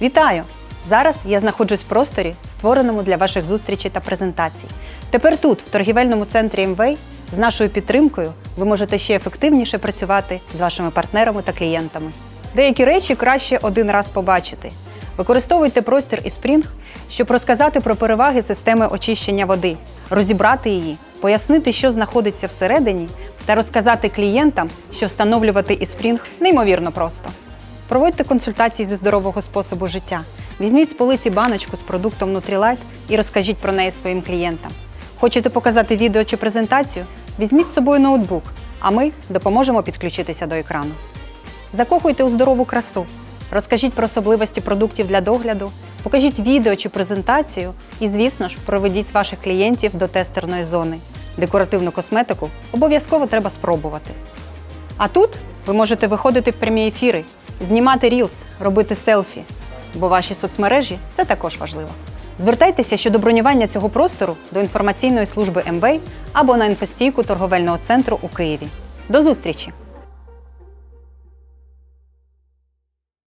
Вітаю! Зараз я знаходжусь в просторі, створеному для ваших зустрічей та презентацій. Тепер тут, в торгівельному центрі МВ, з нашою підтримкою ви можете ще ефективніше працювати з вашими партнерами та клієнтами. Деякі речі краще один раз побачити. Використовуйте простір і Spring, щоб розказати про переваги системи очищення води, розібрати її, пояснити, що знаходиться всередині, та розказати клієнтам, що встановлювати eSpring неймовірно просто. Проводьте консультації зі здорового способу життя. Візьміть з полиці баночку з продуктом Nutrilite і розкажіть про неї своїм клієнтам. Хочете показати відео чи презентацію? Візьміть з собою ноутбук, а ми допоможемо підключитися до екрану. Закохуйте у здорову красу. Розкажіть про особливості продуктів для догляду, покажіть відео чи презентацію і, звісно ж, проведіть ваших клієнтів до тестерної зони. Декоративну косметику обов'язково треба спробувати. А тут ви можете виходити в прямі ефіри, знімати рілс, робити селфі, бо ваші соцмережі це також важливо. Звертайтеся щодо бронювання цього простору до інформаційної служби МВ або на інфостійку торговельного центру у Києві. До зустрічі!